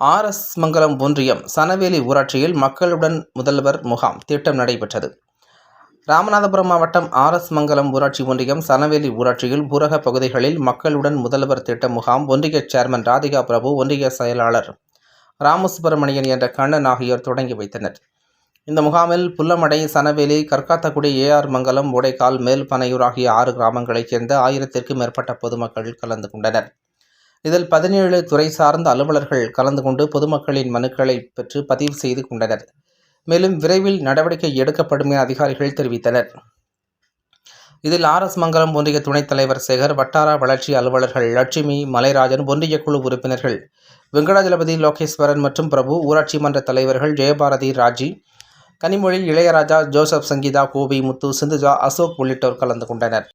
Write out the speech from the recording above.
RS மங்கலம் ஒன்றியம் சனவேலி ஊராட்சியில் மக்களுடன் முதல்வர் முகாம் திட்டம் நடைபெற்றது. ராமநாதபுரம் மாவட்டம் ஆர்எஸ் மங்கலம் ஊராட்சி ஒன்றியம் சனவேலி ஊராட்சியில் ஊரக பகுதிகளில் மக்களுடன் முதல்வர் திட்ட முகாம் ஒன்றிய சேர்மன் ராதிகா பிரபு ஒன்றிய செயலாளர் ராமசுப்பிரமணியன் என்ற கண்ணன் ஆகியோர் தொடங்கி வைத்தனர். இந்த முகாமில் புல்லமடை சனவேலி கற்காத்தக்குடி ஏஆர் மங்கலம் உடைக்கால் மேல்பனையூர் ஆகிய ஆறு கிராமங்களைச் சேர்ந்த ஆயிரத்திற்கும் மேற்பட்ட பொதுமக்கள் கலந்து கொண்டனர். இதில் பதினேழு துறை சார்ந்த அலுவலர்கள் கலந்து கொண்டு பொதுமக்களின் மனுக்களை பெற்று பதிவு செய்து கொண்டனர். மேலும் விரைவில் நடவடிக்கை எடுக்கப்படும் என அதிகாரிகள் தெரிவித்தனர். இதில் ஆர் எஸ் மங்கலம் ஒன்றிய துணைத் தலைவர் சேகர் வட்டார வளர்ச்சி அலுவலர்கள் லட்சுமி மலைராஜன் ஒன்றிய குழு உறுப்பினர்கள் வெங்கடாஜலபதி லோகேஸ்வரன் மற்றும் பிரபு ஊராட்சி மன்ற தலைவர்கள் ஜெயபாரதி ராஜி கனிமொழி இளையராஜா ஜோசப் சங்கீதா கோபி முத்து சிந்துஜா அசோக் உள்ளிட்டோர் கலந்து கொண்டனர்.